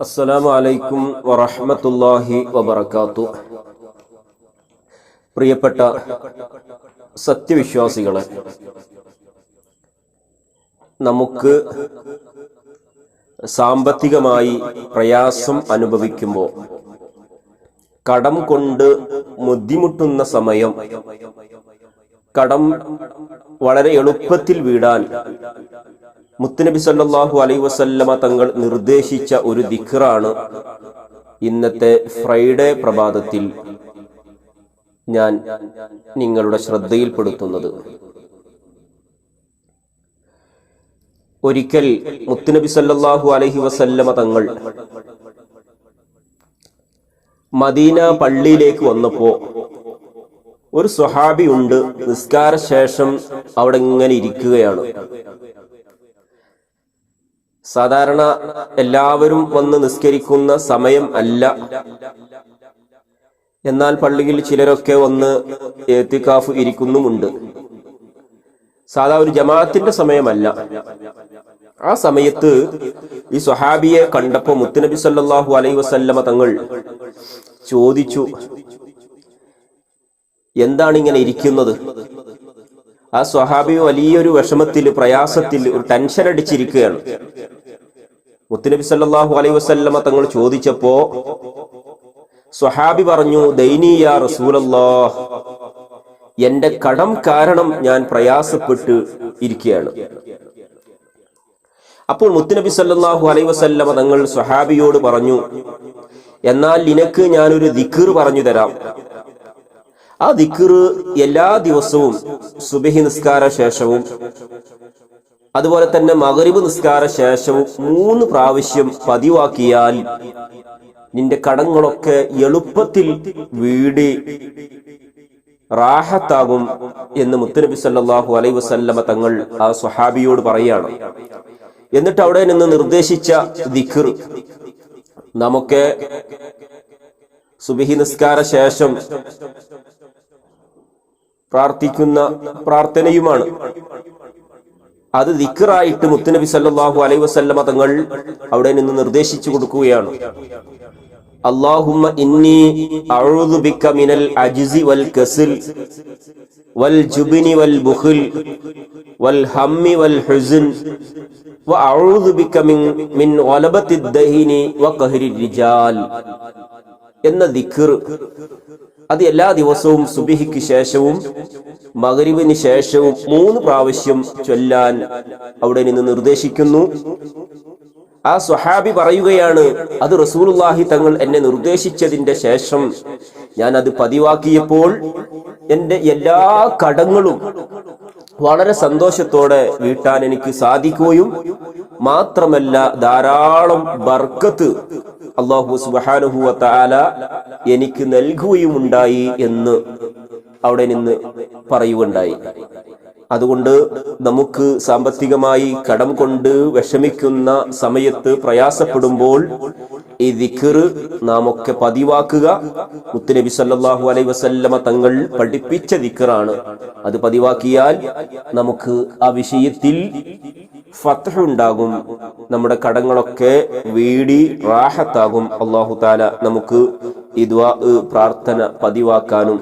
അസ്സലാമു അലൈക്കും വറഹ്മത്തുള്ളാഹി വബറകാത്തു. പ്രിയപ്പെട്ട സത്യവിശ്വാസികളെ നമുക്ക് സാമ്പത്തികമായി പ്രയാസം അനുഭവിക്കുമ്പോൾ കടം കൊണ്ട് ബുദ്ധിമുട്ടുന്ന സമയം കടം വളരെ എളുപ്പത്തിൽ വീടാൻ മുത്തുനബി സല്ലാഹു അലൈ വസല്ലമ തങ്ങൾ നിർദ്ദേശിച്ച ഒരു ദിഖറാണ് ഇന്നത്തെ ഫ്രൈഡേ പ്രഭാതത്തിൽ ഞാൻ നിങ്ങളുടെ ശ്രദ്ധയിൽപ്പെടുത്തുന്നത്. ഒരിക്കൽ മുത്തുനബി സല്ലാഹു അലഹി വസല്ലമ തങ്ങൾ മദീന പള്ളിയിലേക്ക് വന്നപ്പോ ഒരു സ്വഹാബി ഉണ്ട് നിസ്കാര ശേഷം അവിടെ ഇങ്ങനെ ഇരിക്കുകയാണ്. സാധാരണ എല്ലാവരും വന്ന് നിസ്കരിക്കുന്ന സമയം അല്ല. എന്നാൽ പള്ളിയിൽ ചിലരൊക്കെ വന്ന് ഏത്തിക്കാഫ് ഇരിക്കുന്നുമുണ്ട്. സാധാ ഒരു ജമാഅത്തിന്റെ സമയമല്ല. ആ സമയത്ത് ഈ സ്വഹാബിയെ കണ്ടപ്പോ മുത്തുനബി സല്ലാഹു അലൈ വസല്ലമ തങ്ങൾ ചോദിച്ചു എന്താണ് ഇങ്ങനെ ഇരിക്കുന്നത്? ആ സ്വഹാബി വലിയൊരു വിഷമത്തിൽ പ്രയാസത്തിൽ ഒരു ടെൻഷൻ അടിച്ചിരിക്കുകയാണ്. മുത്തുനബി സല്ലാഹു അലൈ വസല്ലമ തങ്ങൾ ചോദിച്ചപ്പോ സ്വഹാബി പറഞ്ഞു ദൈനീയ റസൂലല്ലാഹ് എന്റെ കടം കാരണം ഞാൻ പ്രയാസപ്പെട്ട് ഇരിക്കുകയാണ്. അപ്പോൾ മുത്തുനബി സല്ലാഹു അലൈ വസല്ലമ തങ്ങൾ സ്വഹാബിയോട് പറഞ്ഞു എന്നാൽ നിനക്ക് ഞാനൊരു ദിക്ർ പറഞ്ഞു തരാം. ആ ദിക്ർ എല്ലാ ദിവസവും സുബഹി നിസ്കാര ശേഷവും അതുപോലെ തന്നെ മകരിവ് നിസ്കാര ശേഷവും മൂന്ന് പ്രാവശ്യം പതിവാക്കിയാൽ നിന്റെ കടങ്ങളൊക്കെ എളുപ്പത്തിൽ വീട് റാഹത്താകും എന്ന് മുത്തനബി സല്ലാഹു അലൈ വസല്ലമ തങ്ങൾ ആ സ്വഹാബിയോട് പറയാണ്. എന്നിട്ട് അവിടെ നിന്ന് നിർദ്ദേശിച്ച ദിഖർ നമുക്ക് സുബിഹി നിസ്കാര ശേഷം പ്രാർത്ഥിക്കുന്ന പ്രാർത്ഥനയുമാണ്. അത് ദിക്കറായിട്ട് മുത്തുനബി സല്ലാഹു അലൈ വസല്ലമ തങ്ങൾ അവിടെ നിന്ന് നിർദ്ദേശിച്ചു കൊടുക്കുകയാണ്. അല്ലാഹുമ്മ ഇന്നി മിനൽ വൽ വൽ ജുബിനി വൽ വൽ ഹമ്മി വൽ ബിക മിൻ ദഹിനി വ എന്ന ദിക്ർ അത് എല്ലാ ദിവസവും സുബിഹിക്ക് ശേഷവും മകരിവിന് ശേഷവും മൂന്ന് പ്രാവശ്യം ചൊല്ലാൻ അവിടെ നിന്ന് നിർദ്ദേശിക്കുന്നു. ആ സ്വഹാബി പറയുകയാണ് അത് റസൂലുള്ളാഹി തങ്ങൾ എന്നെ നിർദ്ദേശിച്ചതിന്റെ ശേഷം ഞാൻ അത് പതിവാക്കിയപ്പോൾ എന്റെ എല്ലാ കടങ്ങളും വളരെ സന്തോഷത്തോടെ വീട്ടാൻ എനിക്ക് സാധിക്കുകയും മാത്രമല്ല ധാരാളം ബർക്കത്ത് അള്ളാഹു സുബാനുഹു താല എനിക്ക് നൽകുകയുമുണ്ടായി എന്ന് അവിടെ നിന്ന് പറയുകയുണ്ടായി. അതുകൊണ്ട് നമുക്ക് സാമ്പത്തികമായി കടം കൊണ്ട് വിഷമിക്കുന്ന സമയത്ത് പ്രയാസപ്പെടുമ്പോൾ ഈ ദിക്കറ് നാം ഒക്കെ പതിവാക്കുക. മുത്തുനബി സല്ലാഹു അലൈ വസല്ലമ തങ്ങൾ പഠിപ്പിച്ച ദിക്കറാണ് അത് പതിവാക്കിയാൽ നമുക്ക് ആ വിഷയത്തിൽ ഫത്ഹ് ഉണ്ടാകും. നമ്മുടെ കടങ്ങളൊക്കെ വീടി റാഹത്താകും. അള്ളാഹു താല നമുക്ക് ഈ ദ്വാ പ്രാർത്ഥന പതിവാക്കാനും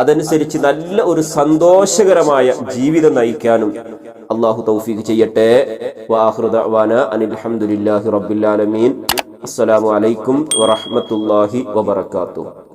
അതനുസരിച്ച് നല്ല ഒരു സന്തോഷകരമായ ജീവിതം നയിക്കാനും അള്ളാഹു തൗഫീഖ് ചെയ്യട്ടെ. വാഹൃദാന അനിൽഹമുല്ലാഹി റബ്ബിൽ ആലമീൻ. അസ്സലാമു അലൈക്കും വറഹ്മത്തുള്ളാഹി വബറകാതുഹു.